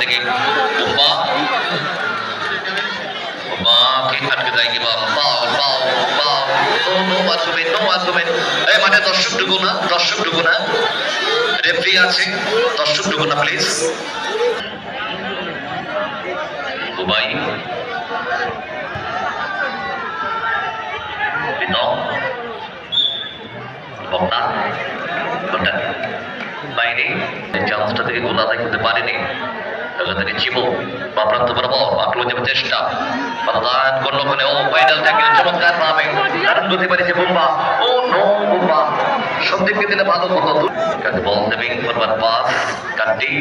থেকে। বোম্বা বোম্বাকে আটকে যায় কি বাবা পাও পাও পাও নো আর্গুমেন্ট নো আর্গুমেন্ট এই মানে দর্শক ঢুকো না, দর্শক ঢুকো না। রেফারি আছে, দর্শক ঢুকো না প্লিজ দুবাই বিনম এই চান্সটা থেকে গোল আদায় করতে পারেনি। থেকে চিবো বা বরাবর আক্রমণ চেষ্টা। বাদান করল ওখানে ও ফাইনাল ট্যাকেল চমৎকার ভাবে দারুণ গতি পারিছে বোম্বা। ও নো বোম্বা। সন্দীপকে দিলে ভালো হতো। কাকে বল দেবে ফরওয়ার্ড পাস কাটি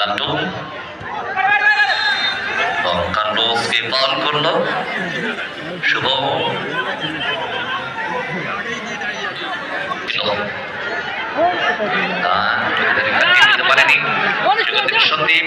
লাটু কার্লোসকে পাল করল শুভ দিল দিতে পারেনি সেখান থেকে সন্দীপ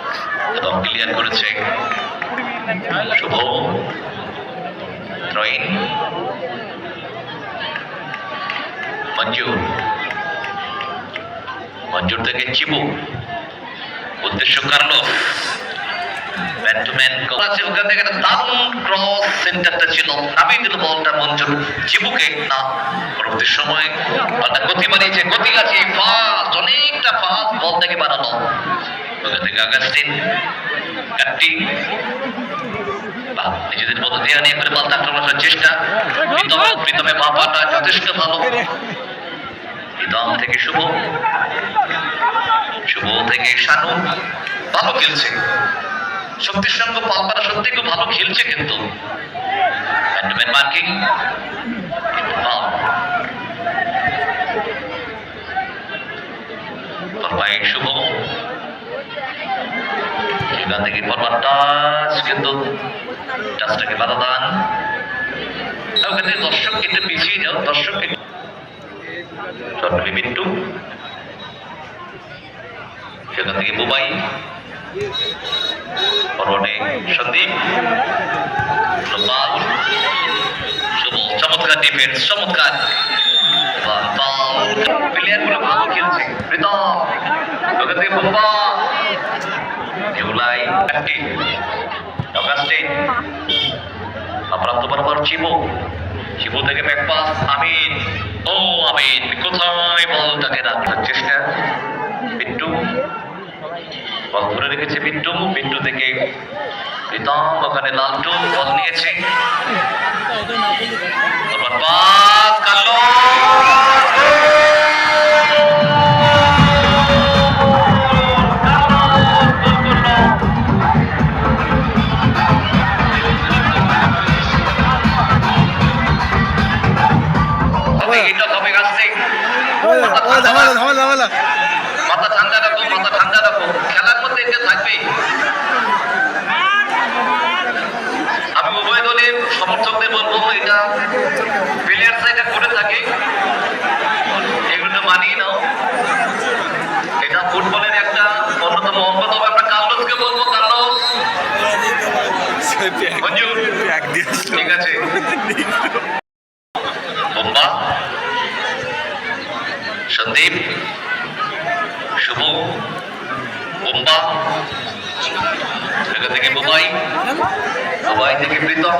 এবং ক্লিয়ার করেছে। শুভ ত্রয়ীন মঞ্জু। মঞ্জুর থেকে চিবু। উদ্দেশ্য কার্লোস ম্যান টু ম্যান আছে ওখান থেকে একটা দারুণ ক্রস সেন্টারটা ছিল। নামিয়ে দিল বলটা মঞ্জুর চিবুকে না পরবর্তী সময় বলটা গতি বানিয়েছে গতি আছে ফাস্ট অনেকটা ফাস্ট বল থেকে বানানো ওখান থেকে আগাস্টিন কাটটি নিজেদের মতো দেয়া নিয়ে করে বলটা আক্রমণ করার চেষ্টা। প্রীতম বাবাটা যথেষ্ট ভালো। প্রীতম থেকে শুভ। শুভ থেকে শানু, ভালো খেলছে। শক্তির সঙ্গে পালপারা সত্যি খুব ভালো খেলছে কিন্তু। মার্কিং সেখান থেকে টাচটাকে দান। দর্শক পিছিয়ে দর্শক সেখান থেকে বুবাই ফরওয়ার্ডে সন্দীপ চমৎকার ডিফেন্স চমৎকার। প্লেয়ারগুলো ভালো খেলছে প্রীতম ওখান থেকে বুম্বা। জুলাই কাটি অগাস্টিন প্রাপ্ত বরাবর চিবু চিবু থেকে ব্যাক পাস আমিন। ও, আমিন। কোথায় বলটাকে রাখার চেষ্টা বিট্টু বল ধরে রেখেছে বিট্টু। বিট্টু থেকে প্রীতম ওখানে লালটু বল নিয়েছে। পাস কালো। মাথা ঠান্ডা রাখো মাথা ঠান্ডা রাখো। থাকবেই আমি উভয় দলের সমর্থকদের বলব এটা প্লেয়ার্স এটা করে থাকে। এগুলো মানিয়ে নাও। এটা ফুটবলের একটা অন্যতম অঙ্গ তবে আমরা কার্লোসকে বলব কার্লোস। ঠিক আছে। বোম্বা সন্দীপ শুভ এখান থেকে বোবাই সবাই থেকে প্রীতম